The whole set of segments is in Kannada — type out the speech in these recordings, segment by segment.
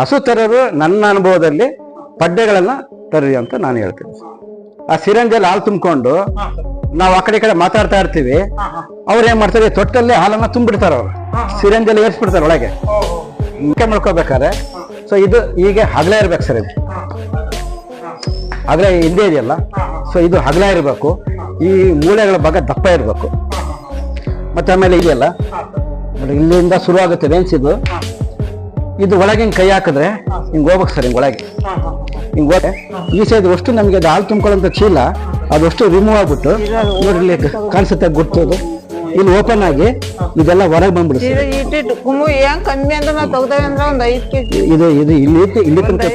ಹಸು ತರೋದು ನನ್ನ ಅನುಭವದಲ್ಲಿ ಪಡ್ಡೆಗಳನ್ನ ತರ್ರಿ ಅಂತ ನಾನು ಹೇಳ್ತೀನಿ. ಆ ಸಿರಂಜಲ್ಲಿ ಹಾಲು ತುಂಬಿಕೊಂಡು ನಾವು ಆ ಕಡೆ ಕಡೆ ಮಾತಾಡ್ತಾ ಇರ್ತೀವಿ. ಅವ್ರು ಏನ್ ಮಾಡ್ತಾರೆ, ತೊಟ್ಟಲ್ಲಿ ಹಾಲನ್ನ ತುಂಬಿಡ್ತಾರ ಅವ್ರು. ಸಿರಂಜಲ್ಲಿ ಏರ್ಸ್ಬಿಡ್ತಾರೆ ಒಳಗೆ. ಮುಖ್ಯ ಮಾಡ್ಕೋಬೇಕಾದ್ರೆ ಸೊ ಇದು ಈಗ ಹಗಲೇ ಇರ್ಬೇಕು ಸರ್ ಇದು. ಹಗಲೇ ಹಿಂದೆ ಇದೆಯಲ್ಲ? ಸೊ ಇದು ಹಗಲ ಇರಬೇಕು. ಈ ಮೂಳೆಗಳ ಭಾಗ ದಪ್ಪ ಇರಬೇಕು. ಮತ್ತೆ ಆಮೇಲೆ ಇದೆಯಲ್ಲ? ಇಲ್ಲಿಂದ ಶುರು ಆಗುತ್ತೆ ವೆನ್ಸ್ ಇದು. ಇದು ಒಳಗೆ ಹಿಂಗ್ ಕೈ ಹಾಕಿದ್ರೆ ಹಿಂಗ್ ಹೋಗ್ಬೇಕು ಸರ್ ಹಿಂಗ್ ಒಳಗೆ. ಹಿಂಗ್ ಹೋದ್ರೆ ಈ ಸೈಡ್ ಅಷ್ಟು ನಮಗೆ ಅದು ಹಾಲು ತುಂಬ್ಕೊಳ್ಳೋಂಥ ಚೀಲ ಅದಷ್ಟು ರಿಮೂವ್ ಆಗ್ಬಿಟ್ಟು ನೋಡಿ ಇಲ್ಲಿ ಕಾಣಿಸುತ್ತೆ ಗುರ್ತದು ಇಲ್ಲಿ ಓಪನ್ ಆಗಿ ಇದೆಲ್ಲ ಹೊರಗೆ ಬಂದ್ಬಿಡುತ್ತೆ ಇದು ಇದು ಇದು ಇಲ್ಲಿ ಇಲ್ಲಿ ತನಕ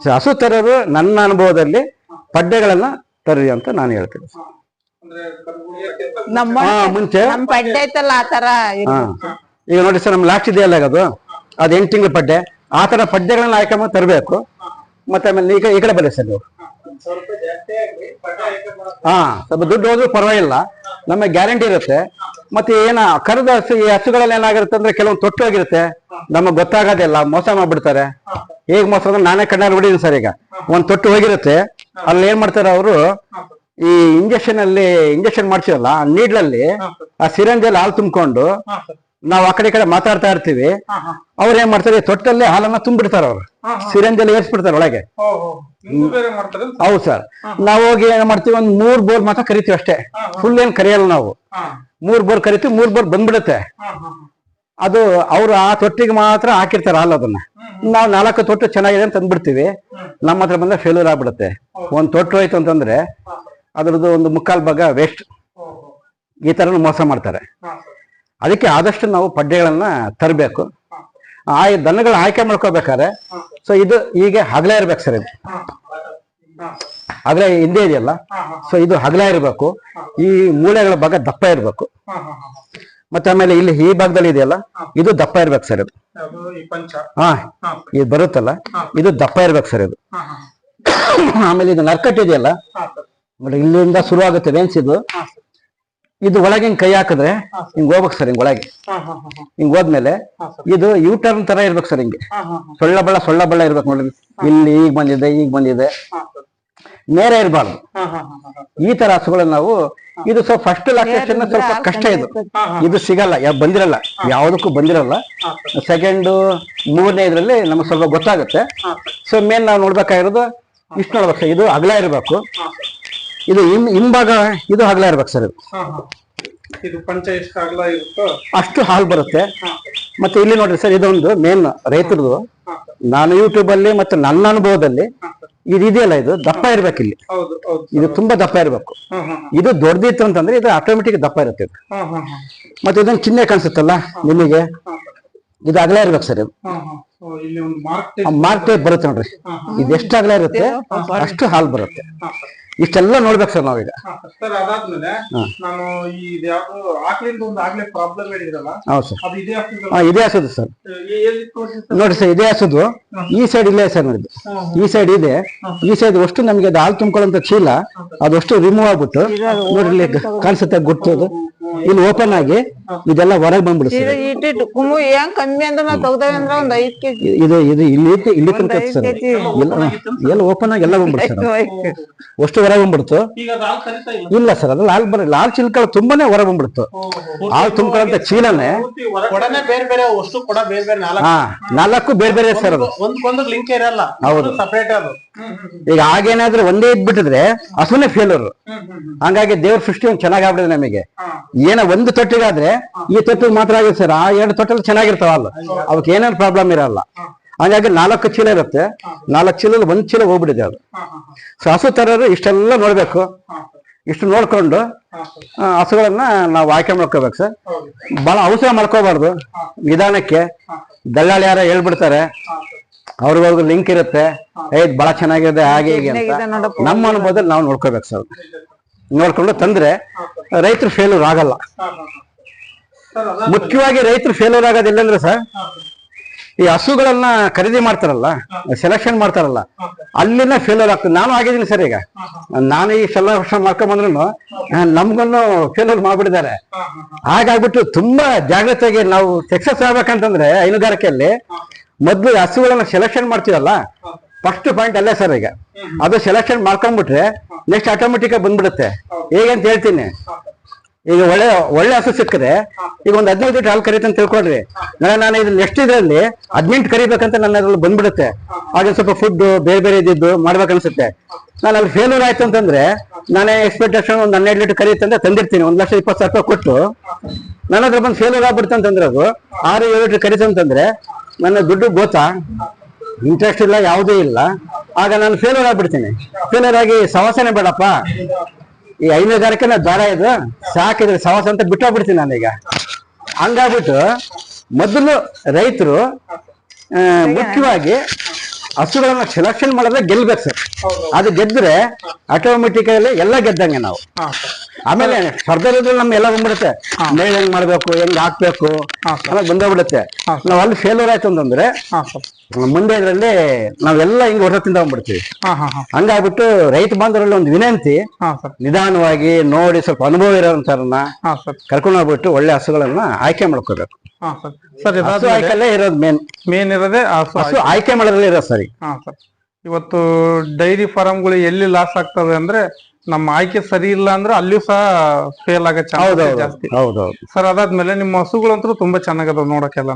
ಸರ್ ಹಸು ತರೋರು ನನ್ನ ಅನುಭವದಲ್ಲಿ ಪಡ್ಡೆಗಳನ್ನ ತರ್ರಿ ಅಂತ ನಾನು ಹೇಳ್ತೀನಿ. ನಮ್ಮ ಮುಂಚೆ ನಮ್ ಪಡ್ಡೆ ಐತಲ್ಲ ಆ ತರ ಹಾ. ಈಗ ನೋಡಿ ಸರ್ ನಮ್ಮ ಲಾಸ್ಟ್ ಇದೆಯಲ್ಲ ಅದು? ಅದು ಎಂಟು ತಿಂಗಳ ಪಡ್ಡೆ. ಆ ತರ ಪಡ್ಡೆಗಳನ್ನ ಆಯ್ಕೆ ಮಾಡಿ ತರಬೇಕು ಮತ್ತೆ ಆಮೇಲೆ ಈಗ ಈ ಕಡೆ ಬನ್ನಿ ಸರ್ ನೀವು. ಹಾ ಸ್ವಲ್ಪ ದುಡ್ಡು ಹೋದ್ರೂ ಪರವಾಗಿಲ್ಲ. ನಮಗೆ ಗ್ಯಾರಂಟಿ ಇರುತ್ತೆ. ಮತ್ತೆ ಏನ ಕರೆದ ಹಸು ಈ ಹಸುಗಳಲ್ಲಿ ಏನಾಗಿರುತ್ತೆ ಅಂದ್ರೆ ಕೆಲವೊಂದು ತೊಟ್ಟು ಹೋಗಿರುತ್ತೆ ನಮಗೆ ಗೊತ್ತಾಗೋದಿಲ್ಲ ಮೋಸ ಮಾಡ್ಬಿಡ್ತಾರೆ. ಹೇಗ್ ಮೋಸ ಅಂದ್ರೆ ನಾನೇ ಕಣ್ಣಲ್ಲಿ ಹೊಡಿದೀನಿ ಸರ್ ಈಗ. ಒಂದ್ ತೊಟ್ಟು ಹೋಗಿರುತ್ತೆ. ಅಲ್ಲಿ ಏನ್ ಮಾಡ್ತಾರೆ ಅವರು? ಈ ಇಂಜೆಕ್ಷನ್ ಅಲ್ಲಿ ಇಂಜೆಕ್ಷನ್ ಮಾಡ್ತೀವಲ್ಲ ಆ ನೀಡ್ಲಲ್ಲಿ ಆ ಸಿರಂಜಲ್ಲಿ ಹಾಲು ತುಂಬಿಕೊಂಡು ನಾವು ಆ ಕಡೆ ಈ ಕಡೆ ಮಾತಾಡ್ತಾ ಇರ್ತೀವಿ. ಅವ್ರು ಏನ್ ಮಾಡ್ತಾರೆ ತೊಟ್ಟಲ್ಲಿ ಹಾಲನ್ನ ತುಂಬಿಡ್ತಾರ ಅವ್ರು. ಸಿರಂಜಲ್ಲಿ ಏರ್ಸ್ಬಿಡ್ತಾರೆ ಒಳಗೆ. ಹೌದು ಸರ್. ನಾವ್ ಹೋಗಿ ಏನ್ ಮಾಡ್ತೀವಿ ಒಂದ್ ಮೂರ್ ಬೋರ್ ಮಾತ್ರ ಕರಿತೀವಿ ಅಷ್ಟೇ. ಫುಲ್ ಏನ್ ಕರಿಯಲ್ಲ ನಾವು. ಮೂರ್ ಬೋರ್ ಕರಿತೀವಿ ಮೂರ್ ಬೋರ್ ಬಂದ್ಬಿಡುತ್ತೆ. ಅದು ಅವ್ರು ಆ ತೊಟ್ಟಿಗೆ ಮಾತ್ರ ಹಾಕಿರ್ತಾರೆ ಹಾಲು ಅದನ್ನ. ನಾವು ನಾಲ್ಕು ತೊಟ್ಟು ಚೆನ್ನಾಗಿದೆ ಅಂತ ಅಂದ್ಬಿಡ್ತೀವಿ. ನಮ್ಮ ಹತ್ರ ಬಂದ್ರೆ ಫೇಲ್ಯೂರ್ ಆಗ್ಬಿಡುತ್ತೆ. ಒಂದ್ ತೊಟ್ಟು ಹೋಯ್ತು ಅಂತಂದ್ರೆ ಅದ್ರದ್ದು ಒಂದು ಮುಕ್ಕಾಲ್ ಭಾಗ ವೇಸ್ಟ್ ಈ ತರ ಮೋಸ ಮಾಡ್ತಾರೆ. ಅದಕ್ಕೆ ಆದಷ್ಟು ನಾವು ಪಡ್ಡೆಗಳನ್ನ ತರಬೇಕು. ಆ ದನಗಳ ಆಯ್ಕೆ ಮಾಡ್ಕೋಬೇಕಾದ್ರೆ ಸೊ ಇದು ಹೀಗೆ ಹಗಲೇ ಇರ್ಬೇಕು ಸರ್ ಇದು. ಹಗಲೇ ಹಿಂದೆ ಇದೆಯಲ್ಲ? ಸೊ ಇದು ಹಗಲೇ ಇರಬೇಕು. ಈ ಮೂಳೆಗಳ ಭಾಗ ದಪ್ಪ ಇರಬೇಕು. ಮತ್ತೆ ಆಮೇಲೆ ಇಲ್ಲಿ ಈ ಭಾಗದಲ್ಲಿ ಇದೆಯಲ್ಲ? ಇದು ದಪ್ಪ ಇರ್ಬೇಕು ಸರ್ ಇದು. ಹಾ. ಇದು ಬರುತ್ತಲ್ಲ? ಇದು ದಪ್ಪ ಇರ್ಬೇಕು ಸರ್ ಇದು. ಆಮೇಲೆ ಇದು ನರ್ಕಟ್ ಇದೆಯಲ್ಲ? ಇಲ್ಲಿಂದ ಶುರು ಆಗುತ್ತೆ ವೇನ್ಸ್ ಇದು ಇದು ಒಳಗೆ ಹಿಂಗ್ ಕೈ ಹಾಕಿದ್ರೆ ಹಿಂಗ್ ಹೋಗ್ಬೇಕು ಸರ್ ಹಿಂಗ್ ಒಳಗೆ. ಹಿಂಗ್ ಹೋದ್ಮೇಲೆ ಇದು ಯು ಟರ್ನ್ ತರ ಇರ್ಬೇಕು ಸರ್ ಹಿಂಗೆ. ಸೊಳ್ಳೆ ಬಳ್ಳ ಸೊಳ್ಳ ಬಳ್ಳ ಇರ್ಬೇಕು ನೋಡಿ ಇಲ್ಲಿ ಈಗ ಬಂದಿದೆ ಈಗ ಬಂದಿದೆ. ನೇರ ಇರಬಾರ್ದು. ಈ ತರ ಹಸುಗಳನ್ನ ನಾವು ಇದು ಸ್ವಲ್ಪ ಫಸ್ಟ್ ಲಾಕ್ಟೇಷನ್ ಸ್ವಲ್ಪ ಕಷ್ಟ ಇದು. ಇದು ಸಿಗಲ್ಲ ಯಾವ ಬಂದಿರಲ್ಲ. ಯಾವುದಕ್ಕೂ ಬಂದಿರಲ್ಲ. ಸೆಕೆಂಡ್ ಮೂರನೇ ಇದರಲ್ಲಿ ನಮಗೆ ಸ್ವಲ್ಪ ಗೊತ್ತಾಗುತ್ತೆ. ಸೊ ಮೇನ್ ನಾವು ನೋಡ್ಬೇಕಾಗಿರೋದು ಇಷ್ಟು ನೋಡ್ಬೇಕು ಸರ್. ಇದು ಅಗಲ ಇರಬೇಕು. ಇದು ಹಿಂ ಹಿಂಭಾಗ ಇದು ಅಗಲ ಇರ್ಬೇಕು ಸರ್ ಇದು. ಅಷ್ಟು ಹಾಲು ಬರುತ್ತೆ. ಮತ್ತೆ ಇಲ್ಲಿ ನೋಡ್ರಿ ಸರ್ ಇದೊಂದು ಮೇನ್ ರೈತರದು. ನಾನು ಯೂಟ್ಯೂಬ್ ಅಲ್ಲಿ ಮತ್ತೆ ನನ್ನ ಅನುಭವದಲ್ಲಿ ಇದು ಇದೆಯಲ್ಲ ಇದು? ದಪ್ಪ ಇರ್ಬೇಕು ಇಲ್ಲಿ. ಇದು ತುಂಬಾ ದಪ್ಪ ಇರಬೇಕು. ಇದು ದೊಡ್ಡದಿತ್ತು ಅಂತಂದ್ರೆ ಇದು ಆಟೋಮೆಟಿಕ್ ದಪ್ಪ ಇರುತ್ತೆ ಇದು. ಮತ್ತೆ ಇದೊಂದು ಚಿಹ್ನೆ ಕಾಣಿಸುತ್ತಲ್ಲ ನಿಮಗೆ? ಇದು ಅಗಲ ಇರ್ಬೇಕು ಸರ್ ಇದು. ಮಾರ್ಕ್ ಟೈಪ್ ಬರುತ್ತೆ ನೋಡ್ರಿ. ಇದು ಎಷ್ಟು ಅಗಲ ಇರುತ್ತೆ? ಅಷ್ಟು ಹಾಲು ಬರುತ್ತೆ. ಇಷ್ಟೆಲ್ಲ ನೋಡ್ಬೇಕು ಸರ್ ನಾವೀಗ. ಹಾ ಸರ್ ಸರ್ ಅದಾದ್ಮೇಲೆ ನಾನು ಈ ಯಾವ್ದು ಆಕ್ಳಿಂದ ಒಂದು ಆಗ್ಲೇ ಪ್ರಾಬ್ಲಮ್ ಹೇಳಿದ್ರಲ್ಲ ಹೌದು ಸರ್. ಅದು ಇದೇ ಆಗ್ತದೆ ಹಾ ಇದೇ ಹಸುದು ಸರ್. ನೋಡಿ ಸರ್ ಇದೇ ಹಸುದು. ಈ ಸೈಡ್ ಇಲ್ಲೇ ಸರ್ ನೋಡಿದ್ದು ಈ ಸೈಡ್ ಇದೆ. ಈ ಸೈಡ್ ಅಷ್ಟು ನಮಗೆ ಅದು ಹಾಲು ತುಂಬಿಕೊಳ್ಳುವಂತ ಚೀಲ ಅದಷ್ಟು ರಿಮೂವ್ ಆಗ್ಬಿಟ್ಟು ನೋಡಿ ಇಲ್ಲಿ ಕಾಣಿಸುತ್ತೆ ಅದು ಇಲ್ಲಿ ಓಪನ್ ಆಗಿ ಇದೆಲ್ಲ ಹೊರಗೆ ಬಂದ್ಬಿಡುತ್ತೆ ಏನ್ ಕಮ್ಮಿ ಅಂದ್ರೆ ನಾವು ತೆಗ್ದೇವೆ ಅಂದ್ರೆ ಒಂದ್ ಐದ್ ಕೆಜಿ. ಇದು ಇದು ಇಲ್ಲಿ ಇಲ್ಲಿ ತನಕ ಸರ್ ಎಲ್ಲ ಎಲ್ಲ ಓಪನ್ ಆಗಿ ಎಲ್ಲ ಬಂದ್ಬಿಡುತ್ತೆ ಸರ್. ಅಷ್ಟು ಹೊರಗೆ ಬಂದ್ಬಿಡ್ತು. ಈಗ ಅದು ಹಾಲು ಕರಿತಾ ಇಲ್ಲ? ಇಲ್ಲ ಸರ್ ಅದು ಲಾಲ್ ಬರ ಲಾಲ್ ಚಿಲ್ಕಳ ತುಂಬಾನೇ ಹೊರಗೆ ಬಂದ್ಬಿಡ್ತು. ಹಾಲು ತುಂಬಿಕೊಳ್ಳಂತ ಚೀಲನೇ. ಕೊಡನೆ ಬೇರೆ ಬೇರೆ ವಸ್ತು ಕೊಡ ಬೇರೆ ಬೇರೆ ನಾಲ್ಕು. ಹಾ ನಾಲ್ಕು ಬೇರೆ ಬೇರೆ ಸರ್ ಅದು. ಒಂದ್ಕೊಂದು ಲಿಂಕ್ ಇರಲ್ಲ. ಹೌದು. ಸಪರೇಟ್ ಅದು. ಈಗ ಆಗೇನಾದ್ರೂ ಒಂದೇ ಇದ್ಬಿಟ್ಟಿದ್ರೆ ಹಸುನೇ ಫೇಲರ್ ಹಂಗಾಗಿ ದೇವ್ರ ಸೃಷ್ಟಿ ಒಂದು ಚೆನ್ನಾಗಾಗ್ಬಿಡಿದೆ ನಮಗೆ. ಏನೋ ಒಂದು ತೊಟ್ಟಿಗಾದ್ರೆ ಈ ತೊಟ್ಟಿಗೆ ಮಾತ್ರ ಆಗಿದೆ ಸರ್. ಆ ಎರಡು ತೊಟ್ಟಲ್ಲಿ ಚೆನ್ನಾಗಿರ್ತಾವಲ್ಲ. ಅವಕ್ಕೆ ಏನೇನು ಪ್ರಾಬ್ಲಮ್ ಇರಲ್ಲ. ಹಂಗಾಗಿ ನಾಲ್ಕು ಚೀಲ ಇರುತ್ತೆ ನಾಲ್ಕು ಚೀಲದಲ್ಲಿ ಒಂದ್ ಚೀಲ ಹೋಗ್ಬಿಟ್ಟಿದೆ ಅದು ಸೊ ಹಸು ತರೋರು ಇಷ್ಟೆಲ್ಲ ನೋಡ್ಬೇಕು ಇಷ್ಟು ನೋಡ್ಕೊಂಡು ಹಸುಗಳನ್ನ ನಾವು ಆಯ್ಕೆ ಮಾಡ್ಕೋಬೇಕು ಸರ್ ಬಹಳ ಅವಸರ ಮಾಡ್ಕೋಬಾರ್ದು ನಿಧಾನಕ್ಕೆ ದಲ್ಲಾಳಿ ಯಾರ ಹೇಳ್ಬಿಡ್ತಾರೆ ಅವ್ರಿಗವ್ರಿಗೂ ಲಿಂಕ್ ಇರುತ್ತೆ ಏ ಬಹಳ ಚೆನ್ನಾಗಿದೆ ಹಾಗೆ ಹೀಗೆ ಅಂತ ನಮ್ಮ ಅನುಭವದಲ್ಲಿ ನಾವು ನೋಡ್ಕೋಬೇಕು ಸರ್ ನೋಡ್ಕೊಂಡು ತಂದ್ರೆ ರೈತರು ಫೇಲ್ಯೂರ್ ಆಗಲ್ಲ ಸರ್ ಮುಖ್ಯವಾಗಿ ರೈತರು ಫೇಲ್ಯೂರ್ ಆಗೋದಿಲ್ಲ ಅಂದ್ರೆ ಸರ್ ಈ ಹಸುಗಳನ್ನ ಖರೀದಿ ಮಾಡ್ತಾರಲ್ಲ ಸೆಲೆಕ್ಷನ್ ಮಾಡ್ತಾರಲ್ಲ ಅಲ್ಲಿನ ಫೇಲ್ಯೂರ್ ಆಗ್ತದೆ. ನಾನು ಆಗಿದ್ದೀನಿ ಸರ್ ಈಗ. ನಾನು ಈ ಸೆಲೆಕ್ಷನ್ ವರ್ಷ ಮಾಡ್ಕೊಂಡ್ ಬಂದ್ರು ನಮ್ಗನ್ನು ಫೇಲ್ಯೂರ್ ಮಾಡ್ಬಿಟ್ಟಿದ್ದಾರೆ. ಹಾಗಾಗ್ಬಿಟ್ಟು ತುಂಬಾ ಜಾಗ್ರತೆಗೆ ನಾವು ಸಕ್ಸಸ್ ಆಗ್ಬೇಕಂತಂದ್ರೆ ಹೈನುಗಾರಿಕೆಯಲ್ಲಿ ಮೊದ್ಲು ಹಸುಗಳನ್ನ ಸೆಲೆಕ್ಷನ್ ಮಾಡ್ತೀವಲ್ಲ ಫಸ್ಟ್ ಪಾಯಿಂಟ್ ಅಲ್ಲೇ ಸರ್ ಈಗ. ಅದು ಸೆಲೆಕ್ಷನ್ ಮಾಡ್ಕೊಂಡ್ಬಿಟ್ರೆ ನೆಕ್ಸ್ಟ್ ಆಟೋಮೆಟಿಕ್ ಆಗಿ ಬಂದ್ಬಿಡುತ್ತೆ. ಹೇಗೆ ಅಂತ ಹೇಳ್ತೀನಿ. ಈಗ ಒಳ್ಳೆ ಒಳ್ಳೆ ಹಸು ಸಿಕ್ಕರೆ ಈಗ ಒಂದು ಹದಿನೈದು ಲೀಟರ್ ಹಾಲು ಕರೀತ ಅಂತ ತಿಳ್ಕೊಳ್ರಿ ನಾನು ಇದ್ರಲ್ಲಿ ನೆಕ್ಸ್ಟ್ ಇದರಲ್ಲಿ ಹದಿನೆಂಟು ಕರಿಬೇಕಂತ ನನ್ನ ಅದ್ರಲ್ಲಿ ಬಂದ್ಬಿಡುತ್ತೆ. ಹಾಗೆ ಸ್ವಲ್ಪ ಫುಡ್ ಬೇರೆ ಬೇರೆ ಇದ್ದಿದ್ದು ಮಾಡ್ಬೇಕನ್ಸುತ್ತೆ. ನಾನು ಅಲ್ಲಿ ಫೇಲ್ಯೂರ್ ಆಯ್ತು ಅಂತಂದ್ರೆ ನಾನೇ ಎಕ್ಸ್ಪೆಕ್ಟೇಷನ್ ಒಂದು ಹನ್ನೆರಡು ಲೀಟರ್ ಕರೀತಂದ್ರೆ ತಂದಿರ್ತೀನಿ. ಒಂದ್ ಲಕ್ಷ ಇಪ್ಪತ್ತು ಸಾವಿರ ರೂಪಾಯಿ ಕೊಟ್ಟು. ನನ್ನ ಹತ್ರ ಬಂದು ಫೇಲ್ಯೂರ್ ಆಗ್ಬಿಡ್ತು ಅಂತಂದ್ರೆ ಅದು ಆರು, ಏಳು ಲೀಟರ್ ಕರೀತಂತಂದ್ರೆ ನನ್ನ ದುಡ್ಡು ಗೋತಾ ಇಂಟ್ರೆಸ್ಟ್ ಇಲ್ಲ, ಯಾವುದೂ ಇಲ್ಲ. ಆಗ ನಾನು ಫೇಲ್ಯೂರ್ ಆಗ್ಬಿಡ್ತೀನಿ ಫೇಲ್ಯೂರ್ ಆಗಿ ಸವಾಸನೆ ಬೇಡಪ್ಪ. ಈ ಹೈನುಗಾರಿಕೆನ ದ್ವಾರ ಇದು ಸಾಕಿದ್ರೆ ಸವಾಸ ಅಂತ ಬಿಟ್ಟೋಗ್ಬಿಡ್ತೀನಿ ನಾನೀಗ ಹಂಗಾಗ್ಬಿಟ್ಟು ಮೊದಲು ರೈತರು ಮುಖ್ಯವಾಗಿ ಹಸುಗಳನ್ನ ಸೆಲೆಕ್ಷನ್ ಮಾಡಿದ್ರೆ ಗೆಲ್ಬೇಕು ಸರ್. ಅದು ಗೆದ್ರೆ ಆಟೋಮೆಟಿಕಲಿ ಎಲ್ಲ ಗೆದ್ದಂಗೆ ನಾವು. ಆಮೇಲೆ ಸ್ಪರ್ಧೆಗಳು ನಮ್ಗೆ ಎಲ್ಲ ಬಂದ್ಬಿಡುತ್ತೆ. ಮೇಲೆ ಹೆಂಗ್ ಮಾಡ್ಬೇಕು ಹೆಂಗ್ ಹಾಕ್ಬೇಕು ಆಮೇಲೆ ಬಂದೋಗ್ಬಿಡುತ್ತೆ. ನಾವು ಅಲ್ಲಿ ಫೇಲ್ಯೂರ್ ಆಯ್ತು ಅಂತಂದ್ರೆ ಮುಂದೆ ಇದರಲ್ಲಿ ನಾವೆಲ್ಲ ಹಿಂಗ್ ಹೊರ ತಿಂದ ಹಂಗಾಗ್ಬಿಟ್ಟು ರೈತ ಬಾಂಧವರಲ್ಲಿ ಒಂದು ವಿನಂತಿ ನಿಧಾನವಾಗಿ ನೋಡಿ ಸ್ವಲ್ಪ ಅನುಭವ ಇರೋ ಹಾ ಸರ್. ಕರ್ಕೊಂಡು ಹೋಗ್ಬಿಟ್ಟು ಒಳ್ಳೆ ಹಸುಗಳನ್ನ ಆಯ್ಕೆ ಮಾಡ್ಕೋಬೇಕು. ಆಯ್ಕೆಲ್ಲೇ ಇರೋದು ಮೇನ್ ಮೇನ್ ಇರೋದೇ ಹಸು ಆಯ್ಕೆ. ಮಾಡೋದ್ರಲ್ಲಿ ಇರೋದು ಸರಿ. ಹಾ ಸರ್. ಇವತ್ತು ಡೈರಿ ಫಾರಂಗಳು ಎಲ್ಲಿ ಲಾಸ್ ಆಗ್ತವೆ ಅಂದ್ರೆ ನಮ್ಮ ಆಯ್ಕೆ ಸರಿ ಇಲ್ಲ ಅಂದ್ರೆ ಅಲ್ಲಿಯೂ ಸಹ ಫೇಲ್ ಆಗೋ ಚಾನ್ಸ್ ಜಾಸ್ತಿ. ಹೌದೌದು. ಸರ್ ಅದಾದ್ಮೇಲೆ ನಿಮ್ಮ ಹಸುಗಳಂತೂ ತುಂಬಾ ಚೆನ್ನಾಗದ ನೋಡಕ್ಕೆಲ್ಲ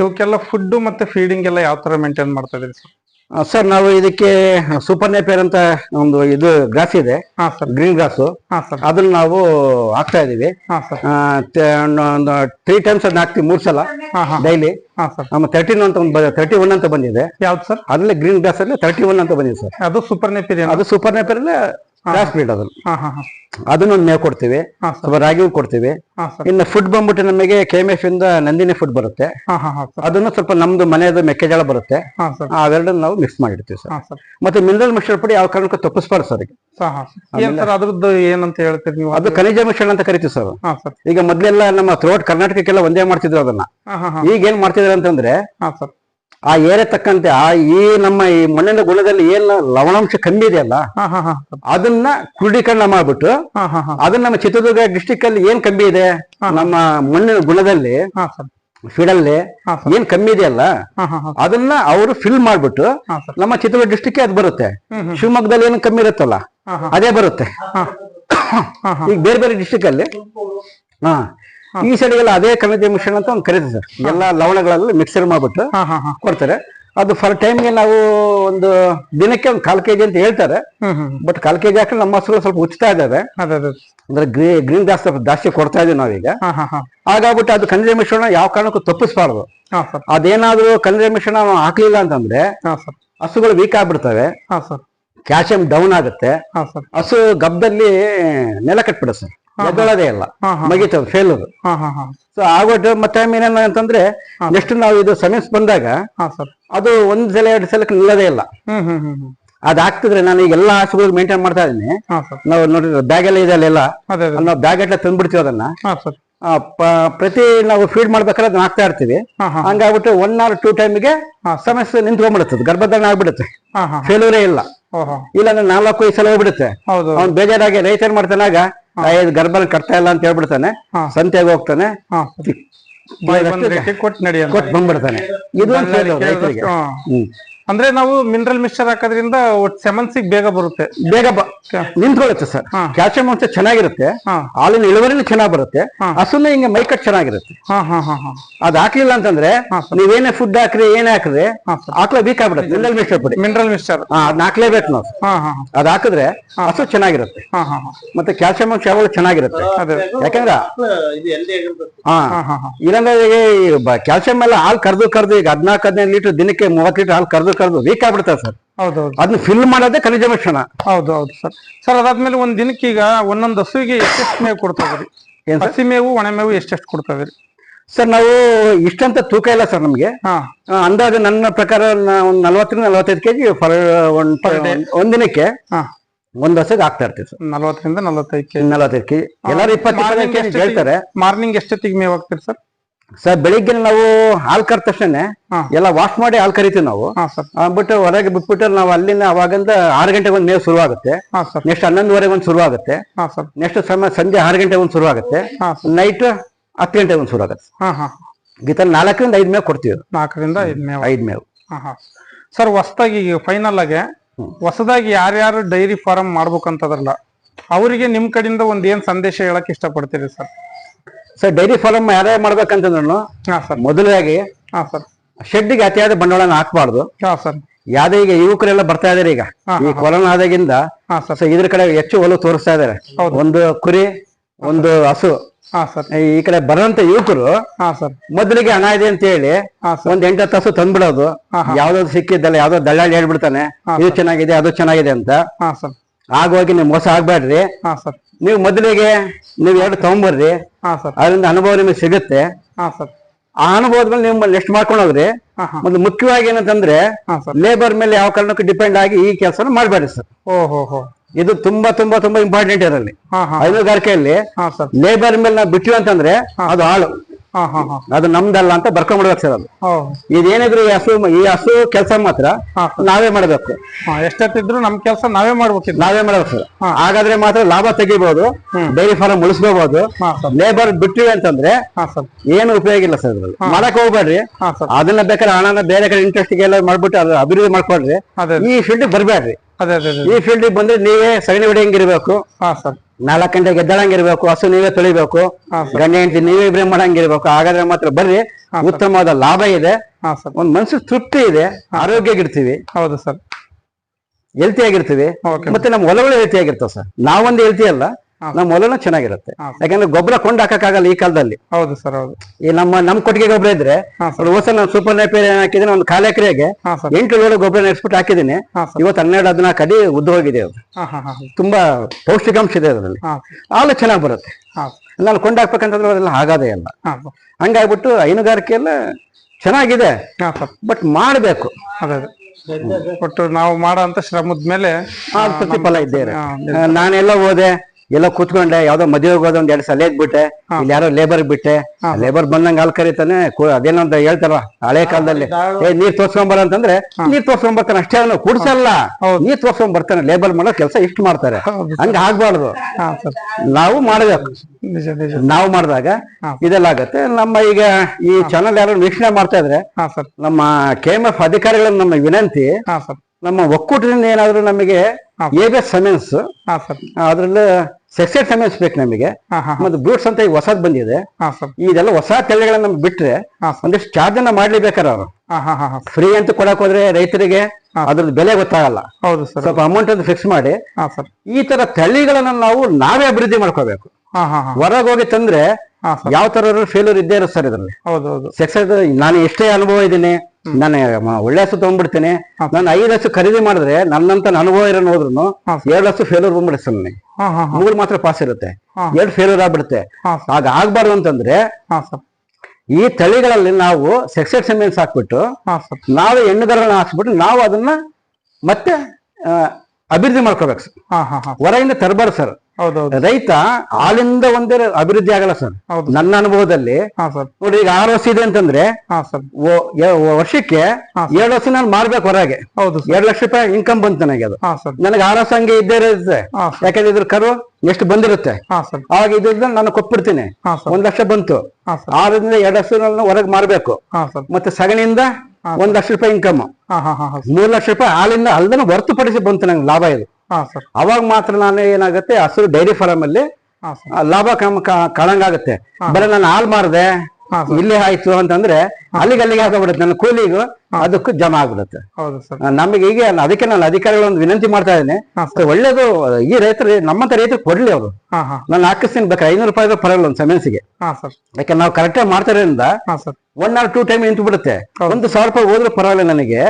ಇವಕ್ಕೆಲ್ಲ ಫುಡ್ ಮತ್ತೆ ಫೀಡಿಂಗ್ ಎಲ್ಲ ಯಾವ ತರ ಮೇಂಟೈನ್ ಮಾಡ್ತಾ ಇದೀವಿ ಸರ್ ಸರ್ ನಾವು ಇದಕ್ಕೆ ಸೂಪರ್ ನೇಪೇರ್ ಅಂತ ಒಂದು ಇದು ಗ್ರಾಸ್ ಇದೆ. ಹಾ ಸರ್ ಗ್ರೀನ್ ಗ್ರಾಸ್ ಅದನ್ನ ನಾವು ಹಾಕ್ತಾ ಇದೀವಿ ತ್ರೀ ಟೈಮ್ಸ್ ಅದನ್ನ ಹಾಕ್ತಿವಿ ಮೂರ್ ಸಲ ಹಾ ಹಾ. ಡೈಲಿ ಹಾ ಸರ್ ನಮ್ಮ ತರ್ಟೀನ್ ಅಂತ ಒಂದು ತರ್ಟಿ ಒನ್ ಅಂತ ಬಂದಿದೆ. ಯಾವ್ದು ಸರ್ ಅದ್ರಲ್ಲಿ ಗ್ರೀನ್ ಗ್ರಾಸ್ ಅಲ್ಲಿ ತರ್ಟಿ ಒನ್ ಅಂತ ಬಂದಿದೆ ಸರ್ ಅದು ಸೂಪರ್ ನೆಪಿರಿ ಅದು ಸೂಪರ್ ನೇಪೇರ್ ಗ್ರಾಸ್ ಬ್ರೀಡ್ ಅದು. ಅದನ್ನೊಂದು ಮೇವು ಕೊಡ್ತೀವಿ ಸ್ವಲ್ಪ ರಾಗಿವು ಕೊಡ್ತೀವಿ. ಇನ್ನು ಫುಡ್ ಬಂದ್ಬಿಟ್ಟು ನಮಗೆ ಕೆ ಎಂ ಎಫ್ ಇಂದ ನಂದಿನಿ ಫುಡ್ ಬರುತ್ತೆ. ಅದನ್ನು ಸ್ವಲ್ಪ ನಮ್ದು ಮನೆಯದು ಮೆಕ್ಕೆಜೋಳ ಬರುತ್ತೆ. ಅವೆರಡನ್ನ ನಾವು ಮಿಕ್ಸ್ ಮಾಡಿರ್ತೀವಿ ಸರ್. ಮತ್ತೆ ಮಿನರಲ್ ಮಿಶ್ರ ಪುಡಿ ಯಾವ ಕಾರಣಕ್ಕೂ ತಪ್ಪಿಸ್ಬಾರ್ದು ಸರ್ ಅದ್ರದ್ದು ಏನಂತ ಹೇಳ್ತೀರಿ ನೀವು? ಅದು ಖನಿಜ ಮಿಶ್ರಣ ಅಂತ ಕರಿತೀವಿ ಸರ್. ಈಗ ಮೊದ್ಲೆಲ್ಲ ನಮ್ಮ ಥ್ರೋಟ್ ಕರ್ನಾಟಕಕ್ಕೆಲ್ಲ ಒಂದೇ ಮಾಡ್ತಿದ್ರು ಅದನ್ನ. ಈಗ ಏನ್ ಮಾಡ್ತಿದ್ರು ಅಂತಂದ್ರೆ ಆ ಏರೆ ತಕ್ಕಂತೆ ಆ ಈ ನಮ್ಮ ಈ ಮಣ್ಣಿನ ಗುಣದಲ್ಲಿ ಏನ್ ಲವಣಾಂಶ ಕಮ್ಮಿ ಇದೆಯಲ್ಲ ಅದನ್ನ ಕ್ರೋಢೀಕರಣ ಮಾಡ್ಬಿಟ್ಟು ಅದನ್ನ ನಮ್ಮ ಚಿತ್ರದುರ್ಗ ಡಿಸ್ಟಿಕ್ ಅಲ್ಲಿ ಏನ್ ಕಮ್ಮಿ ಇದೆ? ನಮ್ಮ ಮಣ್ಣಿನ ಗುಣದಲ್ಲಿ ಫೀಡಲ್ಲಿ ಏನ್ ಕಮ್ಮಿ ಇದೆಯಲ್ಲ ಅಲ್ಲ ಹಾ ಹಾ ಅದನ್ನ ಅವರು ಫಿಲ್ ಮಾಡ್ಬಿಟ್ಟು ನಮ್ಮ ಚಿತ್ರದುರ್ಗ ಡಿಸ್ಟಿಕ್ ಅದು ಬರುತ್ತೆ. ಶಿವಮೊಗ್ಗದಲ್ಲಿ ಏನು ಕಮ್ಮಿ ಇರುತ್ತಲ್ಲ ಅದೇ ಬರುತ್ತೆ. ಈಗ ಬೇರೆ ಬೇರೆ ಡಿಸ್ಟಿಕ್ ಅಲ್ಲಿ ಹಾ. ಈ ಸೈಡ್ಗೆಲ್ಲ ಅದೇ ಖನಿಜ ಮಿಶ್ರಣ ಅಂತ ಒಂದು ಕರೀತಾರೆ ಸರ್. ಎಲ್ಲ ಲವಣಗಳಲ್ಲಿ ಮಿಕ್ಸರ್ ಮಾಡ್ಬಿಟ್ಟು ಹಾ ಹಾ ಹಾ. ಕೊಡ್ತಾರೆ. ಅದು ಫರ್ ಟೈಮ್ಗೆ ನಾವು ಒಂದು ದಿನಕ್ಕೆ ಒಂದು ಕಾಲ್ ಕೆಜಿ ಅಂತ ಹೇಳ್ತಾರೆ. ಬಟ್ ಕಾಲ್ ಕೆಜಿ ಹಾಕಿ ನಮ್ಮ ಹಸುಗಳು ಸ್ವಲ್ಪ ಉಚ್ತಾ ಇದ್ದಾವೆ ಅದೇ ಅದೇ ಅಂದ್ರೆ ಗ್ರೀ ಗ್ರೀನ್ ಗ್ರಾಸ್ ಸ್ವಲ್ಪ ಜಾಸ್ತಿ ಕೊಡ್ತಾ ಇದೀವಿ ನಾವೀಗ. ಹಾಗಾಗ್ಬಿಟ್ಟು ಅದು ಖನಿಜ ಮಿಶ್ರಣ ಯಾವ ಕಾರಣಕ್ಕೂ ತಪ್ಪಿಸಬಾರ್ದು. ಅದೇನಾದ್ರೂ ಖನಿಜ ಮಿಶ್ರಣ ಹಾಕ್ಲಿಲ್ಲ ಅಂತಂದ್ರೆ ಹಸುಗಳು ವೀಕ್ ಆಗ್ಬಿಡ್ತವೆ. ಕ್ಯಾಲ್ಸಿಯಂ ಡೌನ್ ಆಗುತ್ತೆ. ಹಾ ಸರ್. ಹಸು ಗಬ್ಬದಲ್ಲಿ ನೆಲ ಕಟ್ಬಿಡ ಸರ್. ಎದ್ದೊಳದೇ ಇಲ್ಲ. ಮಗಿತ ಫೇಲ್ ಹಾ ಹಾ ಹಾ. ಸೊ ಆಗೋಟ್ಟು ಮತ್ತೆ ಏನೇನು ಅಂತಂದ್ರೆ ನೆಕ್ಸ್ಟ್ ನಾವು ಇದು ಸಮಯಸ್ ಬಂದಾಗ ಹಾ ಸರ್. ಅದು ಒಂದ್ ಸಲ ಎರಡು ಸಲಕ್ಕೆ ನಿಲ್ಲದೇ ಇಲ್ಲ. ಹ್ಮ್ ಹ್ಮ್ ಹ್ಮ್ ಹ್ಮ್. ಅದ್ ಆಗ್ತಿದ್ರೆ ನಾನು ಈಗ ಎಲ್ಲಾ ಹಸುಗಳಿಗೆ ಮೇಂಟೈನ್ ಮಾಡ್ತಾ ಇದೀನಿ ಹಾ ಸರ್. ನಾವು ನೋಡಿ ಬ್ಯಾಗ್ ಎಲ್ಲ ಇದೆ ಅಲ್ಲೆಲ್ಲ. ಅದೇ ಅದೇ. ಅಲ್ಲಿ ನಾವು ಬ್ಯಾಗ್ ಎಲ್ಲ ತಂದ್ಬಿಡ್ತೀವಿ ಅದನ್ನ. ಹಾ ಸರ್. ಆ, ಪ- ಪ್ರತಿ ನಾವು ಫೀಡ್ ಮಾಡ್ಬೇಕಾದ್ರೆ ಅದನ್ನ ಹಾಕ್ತಾ ಇರ್ತೀವಿ. ಹಾ ಹಾ. ಹಂಗಾಗ್ಬಿಟ್ಟು ಒನ್ ಆರ್ ಟೂ ಟೈಮ್ಗೆ. ಸಮಸ್ಯೆ ನಿಂತ್ಕೊಂಡ್ಬಿಡುತ್ತೆ ಗರ್ಭಧಾರಣೆ ಆಗ್ಬಿಡುತ್ತೆ. ಫೇಲೂರೇ ಹಾ. ಫೇಲ್ಯೂರೇ ಇಲ್ಲ. ಓಹೋ. ಇಲ್ಲ ಅಂದ್ರೆ ನಾಲ್ಕು ಐದು ಸಲ ಹೋಗ್ಬಿಡುತ್ತೆ. ಅವ್ನು ಬೇಜಾರಾಗಿ ರೈತ ಏನ್ ಮಾಡ್ತಾನಾಗ ಐದು ಗರ್ಭಲ್ ಕಟ್ತಾ ಇಲ್ಲ ಅಂತ ಹೇಳ್ಬಿಡ್ತಾನೆ. ಸಂತೆಗೆ ಹೋಗ್ತಾನೆ. ಕೊಟ್ಟು ಬಂದ್ಬಿಡ್ತಾನೆ. ಇದು ರೈತರಿಗೆ. ಹ್ಮ್. ಅಂದ್ರೆ ನಾವು ಮಿನರಲ್ ಮಿಕ್ಸ್ಚರ್ ಹಾಕೋದ್ರಿಂದ ಒಟ್ಟು ಸೆಮನ್ಸಿಗೆ ಬೇಗ ಬರುತ್ತೆ. ಬೇಗ ಬ- ನಿಂತ್ಕೊಳ್ಳುತ್ತೆ ಸರ್. ಕ್ಯಾಲ್ಸಿಯಂ ಅಂಶ ಚೆನ್ನಾಗಿರುತ್ತೆ. ಹಾ. ಹಾಲಿನ ಇಳುವರಿನೂ ಚೆನ್ನಾಗಿ ಬರುತ್ತೆ. ಹಸುನ ಹಿಂಗೆ ಮೈಕಟ್ ಚೆನ್ನಾಗಿರುತ್ತೆ. ಹಾ ಹಾ ಹಾ ಹಾ. ಅದ್ ಹಾಕ್ಲಿಲ್ಲ ಅಂತಂದ್ರೆ. ನೀವೇನೇ ಫುಡ್ ಹಾಕ್ರಿ ಏನೇ ಹಾಕ್ರಿ ಹಾಕ್ಲೇ ವೀಕ್ ಆಗ್ಬಿಡುತ್ತೆ. ಮಿನರಲ್ ಮಿಕ್ಸ್ಚರ್ ಪುಡಿ. ಮಿನರಲ್ ಮಿಕ್ಸ್ಚರ್ ಅದ್ ಅದನ್ನ ಹಾಕ್ಲೇಬೇಕು ನಾವು. ಹಾ ಹಾ ಅದ್ ಹಾಕಿದ್ರೆ ಹಸು ಚೆನ್ನಾಗಿರುತ್ತೆ. ಹಾ ಹಾ ಹಾ. ಮತ್ತೆ ಕ್ಯಾಲ್ಸಿಯಂ ಅಂಶ ಯಾವಾಗ ಚೆನ್ನಾಗಿರುತ್ತೆ. ಅದೇ ಯಾಕಂದ್ರೆ ಇದು ಎಲ್ದಿ ಆಗಿರ್ತದೆ ಹಾ. ಹಾ ಹಾ ಹಾ. ಇಲ್ಲಾಂದ್ರೆ ಕ್ಯಾಲ್ಸಿಯಂ ಎಲ್ಲ ಹಾಲು ಕರ್ದು ಕರ್ದು ಈಗ ಹದಿನಾಲ್ಕು ಹದಿನೈದು ಲೀಟರ್ ದಿನಕ್ಕೆ ಮೂವತ್ತು ಲೀಟರ್ ಹಾಲು ಕರ್ದು ಕರ್ದು ವೀಕ್ ಆಗ್ಬಿಡ್ತಾರೆ ಸರ್. ಹೌದೌದು. ಅದನ್ನ ಫಿಲ್ ಮಾಡೋದೇ ಖನಿಜ ಮಿಶ್ರಣ. ಹೌದು ಹೌದು ಸರ್. ಸರ್ ಅದಾದ್ಮೇಲೆ ಒಂದ್ ದಿನಕ್ಕೆ ಈಗ ಒಂದೊಂದು ಹಸುವಿಗೆ ಎಷ್ಟೆಷ್ಟು ಮೇವು ಕೊಡ್ತಾ ಇದ್ರಿ ಏನ್ ಸರ್? ಹಸಿ ಮೇವು ಒಣ ಮೇವು ಎಷ್ಟೆಷ್ಟು ಕೊಡ್ತಾ ಇದ್ರಿ ಸರ್ ನಾವು ಇಷ್ಟಂತ ತೂಕ ಇಲ್ಲ ಸರ್ ನಮ್ಗೆ. ಹಾ. ಅಂದಾಜು ನನ್ನ ಪ್ರಕಾರ ನಾ- ಒಂದು ನಲವತ್ತರಿಂದ ನಲವತ್ತೈದು ಕೆಜಿ ಫರ್ ಒಂದ್ ದಿನಕ್ಕೆ ಹಾ. ಒಂದ್ ಹಸಿಗೆ ಆಗ್ತಾ ಇರ್ತೀವಿ ಸರ್. ನಲವತ್ತರಿಂದ ನಲವತ್ತೈದು ಕೆಜಿ. ನಲವತ್ತೈದು ಕೆಜಿ. ಎಲ್ಲರೂ ಇಪ್ಪತ್ತು ಇಪ್ಪತ್ತೈದು ಕೆಜಿ ಹೇಳ್ತಾರೆ. ಮಾರ್ನಿಂಗ್ ಎಷ್ಟೊತ್ತಿಗೆ ಮೇವು ಹಾಕ್ತೀರಿ ಸರ್? ಸರ್ ಬೆಳಿಗ್ಗೆ ನಾವು ಹಾಲ್ ಕರೆದ ತಕ್ಷಣ. ಎಲ್ಲ ವಾಶ್ ಮಾಡಿ ಹಾಲ್ ಕರಿತೀವಿ ನಾವು. ಬಟ್ ಹೊರಗೆ ಬಿಟ್ಬಿಟ್ಟು ನಾವು ಅಲ್ಲಿಂದ ಅವಾಗಿಂದ ಆರು ಗಂಟೆಗೆ ಒಂದು ಮೇವು ಶುರು ಆಗುತ್ತೆ ನೆಕ್ಸ್ಟ್ ಹನ್ನೊಂದುವರೆಗೆ ಒಂದು ಶುರು ಆಗುತ್ತೆ ಹಾ ಸರ್. ನೆಕ್ಸ್ಟ್ ಸಮಯ ಸಂಜೆ ಆರು ಗಂಟೆಗೆ ಒಂದು ಶುರು ಆಗುತ್ತೆ ಹಾ ನೈಟ್ ಹತ್ತು ಗಂಟೆಗೆ ಒಂದು ಶುರು ಆಗುತ್ತೆ ಹಾ ಹಾ. ಈ ತರ ನಾಲ್ಕರಿಂದ ಐದು ಮೇವು ಕೊಡ್ತೀವಿ. ನಾಲ್ಕರಿಂದ ಐದು ಮೇವು. ಐದು ಸರ್ ಹೊಸದಾಗಿ ಫೈನಲ್ ಆಗಿ ಹೊಸದಾಗಿ ಯಾರ್ಯಾರು ಡೈರಿ ಫಾರ್ಮ್ ಮಾಡ್ಬೇಕಂತದ್ರಲ್ಲ ಅವರಿಗೆ ನಿಮ್ ಕಡೆಯಿಂದ ಒಂದ್ ಏನ್ ಸಂದೇಶ ಹೇಳಕ್ ಇಷ್ಟಪಡ್ತೀರಿ ಸರ್? ಸರ್ ಡೈರಿ ಫಾರ್ಮ್ ಯಾರೇ ಮಾಡ್ಬೇಕಂತಂದ್ರು ಹಾ ಸರ್ ಮೊದಲಾಗಿ ಹಾ ಸರ್ ಶೆಡ್ಗೆ ಅತಿಯಾದ ಬಂಡವಾಳನ ಹಾಕಬಾರ್ದು ಹಾ ಸರ್ ಯಾವ್ದೇ ಈಗ ಯುವಕರೆಲ್ಲ ಬರ್ತಾ ಇದಾರೆ ಈಗ ಈ ಕೊರೋನಾ ಆದಾಗಿಂದ ಸೊ ಇದ್ರ ಕಡೆ ಹೆಚ್ಚು ಒಲವು ತೋರಿಸ್ತಾ ಇದಾರೆ ಒಂದು ಕುರಿ ಒಂದು ಹಸು ಹಾ ಸರ್ ಈ ಕಡೆ ಬರೋಂತ ಯುವಕರು ಹಾ ಸರ್ ಮೊದಲಿಗೆ ಹಣ ಇದೆ ಅಂತ ಹೇಳಿ ಒಂದ್ ಎಂಟತ್ತು ಹಸು ತಂದ್ಬಿಡೋದು. ಯಾವ್ದಾದ್ರು ಸಿಕ್ಕಿದ್ದಲ್ಲ ಯಾವ್ದೋ ದಳ್ಳಾಳಿ ಹೇಳ್ಬಿಡ್ತಾನೆ ಇದು ಚೆನ್ನಾಗಿದೆ ಅದು ಚೆನ್ನಾಗಿದೆ ಅಂತ ಹಾ ಸರ್ ಆಗೋಗಿ ನೀವು ಮೋಸ ಆಗ್ಬೇಡ್ರಿ ಹಾ ಸರ್ ನೀವು ಮೊದಲಿಗೆ ನೀವು ಎರಡು ತಗೊಂಬರ್ರಿ. ಹಾ ಸರ್. ಅದರಿಂದ ಅನುಭವ ನಿಮಗೆ ಸಿಗುತ್ತೆ. ಹಾ ಸರ್. ಆ ಅನುಭವದ ಮೇಲೆ ನೀವು ನೆಕ್ಸ್ಟ್ ಮಾಡ್ಕೊಂಡು ಹೋಗ್ರಿ ಹಾ ಹಾ. ಒಂದು ಮುಖ್ಯವಾಗಿ ಏನಂತಂದ್ರೆ ಹಾ ಸರ್. ಲೇಬರ್ ಮೇಲೆ ಯಾವ ಕಾರಣಕ್ಕೂ ಡಿಪೆಂಡ್ ಆಗಿ ಈ ಕೆಲಸ ಮಾಡಬೇಡಿ ಸರ್. ಓ ಹೋ ಹೋ. ಇದು ತುಂಬಾ ತುಂಬಾ ತುಂಬಾ ಇಂಪಾರ್ಟೆಂಟ್ ಇದರಲ್ಲಿ ಹಾ ಹಾ ಹೈನುಗಾರಿಕೆಯಲ್ಲಿ ಹಾ ಸರ್. ಲೇಬರ್ ಮೇಲೆ ನಾವು ಬಿಟ್ಟಿವಿ ಅಂತಂದ್ರೆ ಅದು ಆಳು. ಹಾ ಹಾ ಹಾ ಅದು ನಮ್ದಲ್ಲ ಅಂತ ಬರ್ಕೊಂಡ್ಬಿಡ್ಬೇಕು ಸರ್ ಅದು. ಇದೇನಿದ್ರು ಈ ಹಸು ಈ ಹಸು ಕೆಲಸ ಮಾತ್ರ ನಾವೇ ಮಾಡಬೇಕು. ಎಷ್ಟೊತ್ತಿದ್ರು ನಮ್ ಕೆಲಸ ನಾವೇ ಮಾಡ್ಬೇಕು ನಾವೇ ಮಾಡ್ಬೇಕು ಸರ್. ಹಾಗಾದ್ರೆ ಮಾತ್ರ ಲಾಭ ತೆಗಿಬಹುದು ಡೈರಿ ಫಾರ್ಮ್ ಉಳಿಸ್ಕೋಬಹುದು ಲೇಬರ್ ಬಿಟ್ಟಿವಿ ಅಂತಂದ್ರೆ ಏನು ಉಪಯೋಗ ಇಲ್ಲ ಸರ್ ಇದ್ರಲ್ಲಿ ಮಾಡಕ್ ಹೋಗ್ಬೇಡ್ರಿ. ಅದನ್ನ ಬೇಕಾದ್ರೆ ಹಣನ ಬೇರೆ ಕಡೆ ಇಂಟ್ರೆಸ್ಟ್ ಎಲ್ಲ ಮಾಡ್ಬಿಟ್ಟು ಅದ್ರ ಅಭಿವೃದ್ಧಿ ಮಾಡ್ಕೊಳ್ರಿ ಈ ಫೀಲ್ಡ್ ಬರ್ಬೇಡ್ರಿ. ಅದೇ ಅದೇ ಅದೇ ಈ ಫೀಲ್ಡ್ ಬಂದ್ರೆ ನೀವೇ ಸಗಣಿ ಹೊಡೆಯಂಗಿರ್ಬೇಕು ಹಾ ಸರ್. ನಾಲ್ಕು ಗಂಟೆಗೆ ಗೆದ್ದಳಂಗಿರ್ಬೇಕು ಹಸು ನೀವೇ ತೊಳಿಬೇಕು ಹಾ ಗಂಡ ಹೆಂಡತಿ ನೀವೇ ಇಬ್ರೇ ಮಾಡಂಗಿರ್ಬೇಕು ಹಾಗಾದ್ರೆ ಮಾತ್ರ ಬರ್ರಿ. ಉತ್ತಮವಾದ ಲಾಭ ಇದೆ. ಹಾ ಸರ್. ಒಂದ್ ಮನಸ್ಸು ತೃಪ್ತಿ ಇದೆ ಆರೋಗ್ಯಗಿರ್ತೀವಿ ಹೌದು ಸರ್. ಹೆಲ್ತಿ ಆಗಿರ್ತೀವಿ. ಮತ್ತೆ ನಮ್ಮ ಹೊಲಗಳು ಹೆಲ್ತಿ ಆಗಿರ್ತಾವ ಸರ್. ನಾವೊಂದು ಹೆಲ್ತಿ ಅಲ್ಲ. ನಮ್ಮ ಹೊಲನು ಚೆನ್ನಾಗಿರುತ್ತೆ. ಯಾಕಂದ್ರೆ ಗೊಬ್ಬರ ಕೊಂಡ್ ಹಾಕಕ್ಕಾಗಲ್ಲ ಈ ಕಾಲದಲ್ಲಿ. ಹೌದು ಸರ್ ಹೌದು. ಈ ನಮ್ಮ ನಮ್ ಕೊಟ್ಟಿಗೆ ಗೊಬ್ಬರ ಇದ್ರೆ ಹೊಸ ನಾನು ಸೂಪರ್ ನೈಪೇರ್ ಹಾಕಿದ್ರೆ ಒಂದು ಕಾಲ ಎಕರೆಗೆ ಎಂಟು ಲೋಡ್ ಗೊಬ್ಬರ ನೆಡ್ಸ್ಬಿಟ್ಟು ಹಾಕಿದ್ದೀನಿ ಹಾ ಇವತ್ತು ಹನ್ನೆರಡು ಹದಿನಾಲ್ಕು ಅಡಿ ಉದ್ದ ಹೋಗಿದೆ ಅದು. ತುಂಬಾ ಪೌಷ್ಟಿಕಾಂಶ ಇದೆ ಅದರಲ್ಲಿ. ಹಾಲು ಚೆನ್ನಾಗಿ ಬರುತ್ತೆ. ನಾನು ಕೊಂಡಾಕ್ಬೇಕಂತಂದ್ರೆ ಅದೆಲ್ಲ ಆಗೋದೇ ಇಲ್ಲ. ಹಂಗಾಗ್ಬಿಟ್ಟು ಹೈನುಗಾರಿಕೆ ಎಲ್ಲ ಚೆನ್ನಾಗಿದೆ ಬಟ್ ಮಾಡಬೇಕು. ಒಟ್ಟು ನಾವು ಮಾಡೋ ಅಂತ ಶ್ರಮದ ಮೇಲೆ ಪ್ರತಿಫಲ ಇದ್ದೇನೆ ನಾನೆಲ್ಲ ಹೋದೆ ಎಲ್ಲ ಕೂತ್ಕೊಂಡೆ ಯಾವ್ದೋ ಮದುವೆಗೆ ಹೋದ ಒಂದ್ ಎರಡು ಸಲ ಬಿಟ್ಟೆ. ಇಲ್ಲಿ ಯಾರೋ ಲೇಬರ್ ಬಿಟ್ಟೆ. ಲೇಬರ್ ಬಂದಂಗ ಹಾಲ್ ಕರೀತಾನೆ ಅದೇನೋ ಅಂತ ಹೇಳ್ತಾರ ಹಳೆ ಕಾಲದಲ್ಲಿ. ಏ ನೀರ್ ತೋರ್ಸ್ಕೊಂಬರ ಅಂತಂದ್ರೆ ನೀರ್ ತೋರ್ಸ್ಕೊಂಬರ್ತಾನೆ ಅಷ್ಟೇ ಅವನು ಕುಡ್ಸಲ್ಲ. ನೀರ್ ತೋರ್ಸ್ಕೊಂಡ್ ಬರ್ತಾನೆ ಲೇಬರ್ ಮಾಡೋ ಕೆಲಸ ಇಷ್ಟು ಮಾಡ್ತಾರೆ. ಹಂಗ ಆಗ್ಬಾರ್ದು. ನಾವು ಮಾಡಬೇಕು ನಾವು ಮಾಡಿದಾಗ. ಇದೆಲ್ಲ ಆಗತ್ತೆ. ನಮ್ಮ ಈಗ ಈ ಚಾನಲ್ ಯಾರು ವೀಕ್ಷಣೆ ಮಾಡ್ತಾ ಇದ್ರೆ ನಮ್ಮ ಕೆ ಎಂ ಎಫ್ ಅಧಿಕಾರಿಗಳ ನಮ್ಮ ವಿನಂತಿ ನಮ್ಮ ಒಕ್ಕೂಟದಿಂದ ಏನಾದ್ರು ನಮಗೆ. ಎ ಬಿ ಎಸ್ ಸಮನ್ಸ್ ಅದ್ರಲ್ಲಿ ಸೆಕ್ಸೆಡ್ ಸಮೆನ್ಸ್ ಬೇಕು ನಮಗೆ. ಮತ್ತೆ ಬ್ರೂಟ್ಸ್ ಅಂತ ಈಗ ಹೊಸದ್ ಬಂದಿದೆ. ಇದೆಲ್ಲ ಹೊಸ ತಳಿಗಳನ್ನ ನಮ್ಗೆ ಬಿಟ್ರೆ ಒಂದಿಷ್ಟು ಚಾರ್ಜ್ ಅನ್ನ ಮಾಡ್ಲೇಬೇಕಾರ ಅವರು. ಫ್ರೀ ಅಂತ ಕೊಡಕ್ ಹೋದ್ರೆ ರೈತರಿಗೆ ಅದ್ರದ್ದು ಬೆಲೆ ಗೊತ್ತಾಗಲ್ಲ. ಸ್ವಲ್ಪ ಅಮೌಂಟ್ ಅಂತ ಫಿಕ್ಸ್ ಮಾಡಿ. ಈ ತರ ತಳಿಗಳನ್ನ ನಾವು ನಾವೇ ಅಭಿವೃದ್ಧಿ ಮಾಡ್ಕೋಬೇಕು. ಹೋಗಿ ತಂದ್ರೆ ಯಾವ ತರ ಫೇಲ್ಯೂರ್ ಇದ್ದೇ ಇರುತ್ತೆ ಸರ್ ಇದ್ರಲ್ಲಿ. ಹೌದು ಹೌದು. ಸೆಕ್ಸೆಡ್ ನಾನು ಎಷ್ಟೇ ಅನುಭವ ಇದ್ದೀನಿ. ನಾನು ಮ- ಒಳ್ಳೆ ಹಸು ತಗೊಂಡ್ಬಿಡ್ತೀನಿ. ನಾನು ಐದು ಹಸು ಖರೀದಿ ಮಾಡಿದ್ರೆ ನನ್ನಂತ ಅನುಭವ ಇರೋ ಹೋದ್ರು. ಎರಡು ಹಸು ಫೇಲ್ಯೂರ್ ಬಂದ್ಬಿಡುತ್ತೆ ನನಗೆ. ಮೂರು ಮಾತ್ರ ಪಾಸ್ ಇರುತ್ತೆ. ಎರಡು ಫೇಲ್ಯೂರ್ ಆಗ್ಬಿಡುತ್ತೆ. ಆಗ ಆಗ್ಬಾರ್ದು ಅಂತಂದ್ರೆ ಈ ತಳಿಗಳಲ್ಲಿ ನಾವು ಸೆಕ್ಸೆಡ್ ಸೆಮೆನ್ಸ್ ಹಾಕ್ಬಿಟ್ಟು ನಾವು ಹೆಣ್ಣುಗಳನ್ನ ಹಾಕ್ಸ್ಬಿಟ್ಟು ನಾವು ಅದನ್ನ ಮತ್ತೆ ಅಭಿವೃದ್ಧಿ ಮಾಡ್ಕೋಬೇಕು ಸರ್. ಹೊರಗಿಂದ ತರಬಾರ್ದು ಸರ್. ರೈತ ಹಾಲಿಂದ ಒಂದೇ ಅಭಿವೃದ್ಧಿ ಆಗಲ್ಲ ಸರ್ ನನ್ನ ಅನುಭವದಲ್ಲಿ ನೋಡಿ ಈಗ ಆರು ವರ್ಷ ಇದೆ ಅಂತಂದ್ರೆ ವರ್ಷಕ್ಕೆ. ಎರಡು ವರ್ಷ ನಾನು ಮಾರ್ಬೇಕು ಹೊರಗೆ ಎರಡು ಲಕ್ಷ ರೂಪಾಯಿ ಇನ್ಕಮ್ ಬಂತು ನನಗೆ ಅದು ನನಗೆ ಆರು ವರ್ಷ ಹಂಗೆ ಇದ್ದೇ ಇರುತ್ತೆ ಯಾಕಂದ್ರೆ ಇದ್ರ ಕರು ಎಷ್ಟು ಬಂದಿರುತ್ತೆ ಆಗ ಅವಾಗ ಇದ್ರದ್ದು ನಾನು ಕೊಟ್ಬಿಡ್ತೀನಿ ಒಂದ್ ಲಕ್ಷ ಬಂತು ಆರರಿಂದ ಎರಡು ಲಕ್ಷ ಹೊರಗೆ ಮಾರ್ಬೇಕು ಮತ್ತೆ ಸಗಣಿಯಿಂದ ಒಂದ್ ಲಕ್ಷ ರೂಪಾಯಿ ಇನ್ಕಮ್ ಮೂರ್ ಲಕ್ಷ ರೂಪಾಯಿ ಹಾಲಿಂದ ಅಲ್ದನ ಹೊರತುಪಡಿಸಿ ಬಂತು ನಂಗೆ ಲಾಭ ಇದು ಅವಾಗ ಮಾತ್ರ ನಾನು ಏನಾಗುತ್ತೆ ಹಸಿರು ಡೈರಿ ಫಾರ್ಮ್ ಅಲ್ಲಿ ಲಾಭ ಕಮ್ ಕಳಂಗ ಕಾಣಂಗಾಗುತ್ತೆ ಬರೀ ನಾನು ಹಾಲ್ ಮಾರದೆ ಇಲ್ಲಿ ಆಯ್ತು ಅಂತಂದ್ರೆ ಅಲ್ಲಿಗೆ ಅಲ್ಲಿಗೆ ಹಾಕೋಬಿಡುತ್ತೆ ನನ್ನ ಕೂಲಿಗೂ ಅದಕ್ಕೂ ಜಮ ಆಗ್ಬಿಡುತ್ತೆ. ನಮಗೆ ಈಗ ಅದಕ್ಕೆ ನಾನು ಅಧಿಕಾರಿಗಳ ಒಂದು ವಿನಂತಿ ಮಾಡ್ತಾ ಇದ್ದೇನೆ. ಒಳ್ಳೇದು ಈ ರೈತರು ನಮ್ಮಂತ ರೈತರು ಕೊಡ್ಲಿ ಅವರು. ನಾನು ಹಾಕಿಸ್ತೀನಿ ಬೇಕಾದ್ರೆ ಐನೂರು ರೂಪಾಯಿ ಪರವಾಗಿಲ್ಲ ಒಂದು ಸೆಮೆನ್ಸ್ಗೆ. ಯಾಕಂದ್ರೆ ನಾವು ಕರೆಕ್ಟಾಗಿ ಮಾಡ್ತಾರಿಂದ ಹಾ sir. One or two time ನಿಂತು ಬಿಡುತ್ತೆ. ಒಂದು ಸಾವಿರ ರೂಪಾಯಿ ಹೋದ್ರೆ ಪರವಾಗಿಲ್ಲ ನನಗೆ.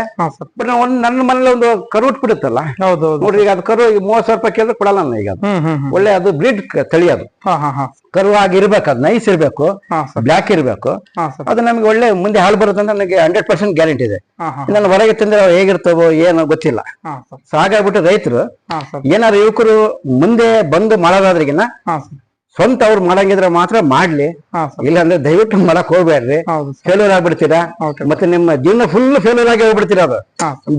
ಬಟ್ ಒಂದು ನನ್ನ ಮನೇಲಿ ಒಂದು ಕರು ಬಿಡುತ್ತಲ್ಲ ಹೌದು ಹೌದು. ನೋಡ್ರಿ ಈಗ ಅದು ಕರು ಈಗ ಮೂವತ್ ಸಾವಿರ ರೂಪಾಯಿ ಕೇಳಿದ್ರೆ ಕೊಡಲ್ಲ ನಾನು ಈಗ ಒಳ್ಳೆ ಅದು ಬ್ರೀಡ್ ತಳಿ ಅದು. ಕರು ಆಗಿರ್ಬೇಕು ಅದು ನೈಸ್ ಇರ್ಬೇಕು ಬ್ಲ್ಯಾಕ್ ಇರ್ಬೇಕು. ಅದು ನಮ್ಗೆ ಒಳ್ಳೆ ಮುಂದೆ ಹಾಳು ಬರುತ್ತೆ ಅಂತ ನನಗೆ ಹಂಡ್ರೆಡ್ ಪರ್ಸೆಂಟ್ ಗ್ಯಾರಂಟಿ ಇದೆ. ಹಾ ಹಾ ನಾನು ಹೊರಗೆ ತಂದ್ರೆ ಅವು ಹೇಗಿರ್ತವೋ ಏನೋ ಗೊತ್ತಿಲ್ಲ. ಸೊ ಹಾಗಾಗ್ಬಿಟ್ಟು ರೈತರು ಏನಾದ್ರು ಯುವಕರು ಮುಂದೆ ಬಂದು ಮಾಡೋದಾದ್ರಿಗಿನ್ನ ಸ್ವಂತ ಅವ್ರು ಮಾಡಂಗಿದ್ರೆ ಮಾತ್ರ ಮಾಡ್ಲಿ. ಇಲ್ಲಾಂದ್ರೆ ದಯವಿಟ್ಟು ಮಾಡಕ್ ಹೋಗ್ಬೇಡ್ರಿ. ಫೇಲ್ಯೂರ್ ಆಗ್ಬಿಡ್ತೀರಾ? ಮತ್ತೆ ನಿಮ್ಮ ಜೀವನ ಫುಲ್ ಫೇಲ್ಯೂರ್ ಆಗಿ ಹೋಗ್ಬಿಡ್ತೀರಾ ಅದು?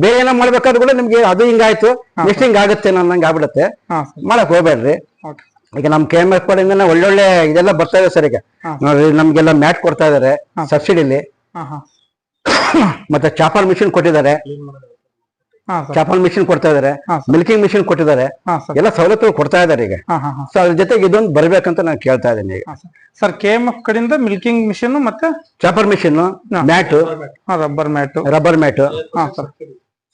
ಬೇರೆ ಏನೋ ಮಾಡ್ಬೇಕಾದ್ರೆ ಕೂಡ ನಿಮ್ಗೆ ಅದು ಹಿಂಗಾಯ್ತು ನೆಕ್ಸ್ಟ್ ಹಿಂಗಾಗುತ್ತೆ ಅನ್ನಂಗೆ ಆಗ್ಬಿಡುತ್ತೆ. ಮಾಡಕ್ ಹೋಗ್ಬೇಡ್ರಿ. ಈಗ ನಮ್ ಕೆ ಎಂ ಎಫ್ ಕಡೆಯಿಂದ ಒಳ್ಳೊಳ್ಳೆ ಇದೆಲ್ಲ ಬರ್ತಾ ಇದೆ ಸರ್ ಈಗ. ನೋಡ್ರಿ ನಮ್ಗೆಲ್ಲ ಮ್ಯಾಟ್ ಕೊಡ್ತಾ ಇದಾರೆ ಸಬ್ಸಿಡಿಲಿ. ಮತ್ತೆ ಚಾಪಲ್ ಮಿಷಿನ್ ಕೊಟ್ಟಿದ್ದಾರೆ. ಚಾಪಲ್ ಮಿಷಿನ್ ಕೊಡ್ತಾ ಇದಾರೆ ಮಿಲ್ಕಿಂಗ್ ಮಿಷಿನ್ ಕೊಟ್ಟಿದ್ದಾರೆ. ಎಲ್ಲ ಸವಲತ್ತುಗಳು ಕೊಡ್ತಾ ಇದಾರೆ ಈಗ. ಸೊ ಅದ್ರ ಜೊತೆಗೆ ಇದೊಂದು ಬರ್ಬೇಕಂತ ನಾನು ಕೇಳ್ತಾ ಇದ್ದೀನಿ ಈಗ. ಸರ್. ಕೆ ಎಂ ಎಫ್ ಕಡೆಯಿಂದ ಮಿಲ್ಕಿಂಗ್ ಮಿಷಿನ್ ಮತ್ತೆ chopper machine. Mat. Rubber mat. Rubber mat. ಹಾ ಸರ್.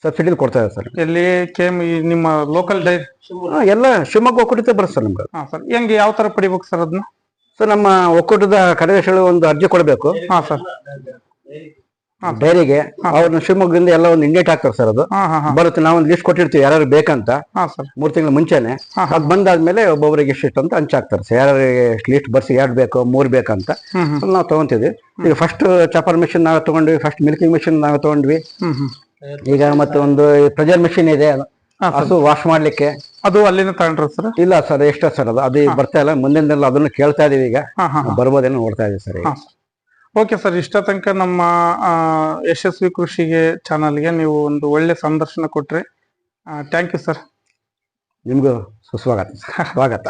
ಸಬ್ಸಿಡಿ ಕೊಡ್ತಾ ಇದೆ ಸರ್. ಎಲ್ಲಿ ಕೆ ಎಂ ನಿಮ್ಮ ಲೋಕಲ್ ಡೈರಿ ಹಾ, ಎಲ್ಲ ಶಿವಮೊಗ್ಗ ಒಕ್ಕೂಟಕ್ಕೆ ಬರುತ್ತೆ ಸರ್ ನಮ್ಗೆ ಹಾ ಸರ್. ಹೆಂಗೆ ಯಾವ ತರ ಪಡಿಬೇಕು ಸರ್ ಅದನ್ನ? ಸರ್ ನಮ್ಮ ಒಕ್ಕೂಟದ ಕಾರ್ಯದರ್ಶಿಗಳು ಒಂದು ಅರ್ಜಿ ಕೊಡಬೇಕು. ಹಾ ಸರ್. ಡೈರಿಗೆ ಅವ್ರನ್ನ ಶಿವಮೊಗ್ಗದಿಂದ ಎಲ್ಲ ಒಂದು ಇಂಡೇಟ್ ಹಾಕ್ತಾರೆ ಸರ್ ಅದು. ಬರುತ್ತೆ ನಾವು ಒಂದು ಲಿಸ್ಟ್ ಕೊಟ್ಟಿರ್ತೀವಿ ಯಾರು ಬೇಕಂತ. ಮೂರ್ ತಿಂಗಳ ಮುಂಚೆನೆ. ಅದು ಬಂದಾದ್ಮೇಲೆ ಒಬ್ಬೊಬ್ಬರಿಗೆ ಇಷ್ಟಿಷ್ಟು ಅಂತ ಹಂಚಾಕ್ತಾರೆ ಸರ್ ಯಾರಿಗೆ ಲಿಸ್ಟ್ ಬರ್ಸಿ ಎರಡು ಬೇಕು ಮೂರ್ ಬೇಕಂತ. ನಾವು ತಗೊಂತೀವಿ ಈಗ ಫಸ್ಟ್ ಚಾಪರ್ ಮಿಷಿನ್ ನಾವು ತಗೊಂಡ್ವಿ ಫಸ್ಟ್ ಮಿಲ್ಕಿಂಗ್ ಮಿಷಿನ್ ನಾವು ತಗೊಂಡ್ವಿ. ಈಗ ಮತ್ತೆ ಒಂದು ಪ್ರೆಜರ್ ಮಿಷಿನ್ ಇದೆ. ಅದು ಹಸು ವಾಶ್ ಮಾಡ್ಲಿಕ್ಕೆ. ಅದು ಅಲ್ಲಿಂದ ತಗೊಂಡ್ರ ಸರ್ ಇಲ್ಲ ಸರ್ ಎಷ್ಟ ಸರ್ ಅದು. ಅದು ಬರ್ತಾ ಇಲ್ಲ. ಮುಂದಿನ ಅದನ್ನು ಕೇಳ್ತಾ ಇದೀವಿ ಈಗ. ಬರ್ಬೋದೇನೋ ನೋಡ್ತಾ ಇದೀವಿ ಸರ್ ಈಗ. ಓಕೆ ಸರ್ ಇಷ್ಟ ತನಕ ನಮ್ಮ ಯಶಸ್ವಿ ಕೃಷಿಗೆ ಚಾನಲ್ಗೆ ನೀವು ಒಂದು ಒಳ್ಳೆ ಸಂದರ್ಶನ ಕೊಟ್ರಿ. ಥ್ಯಾಂಕ್ ಯು ಸರ್ ನಿಮಗೂ ಸುಸ್ವಾಗತ. ಸ್ವಾಗತ.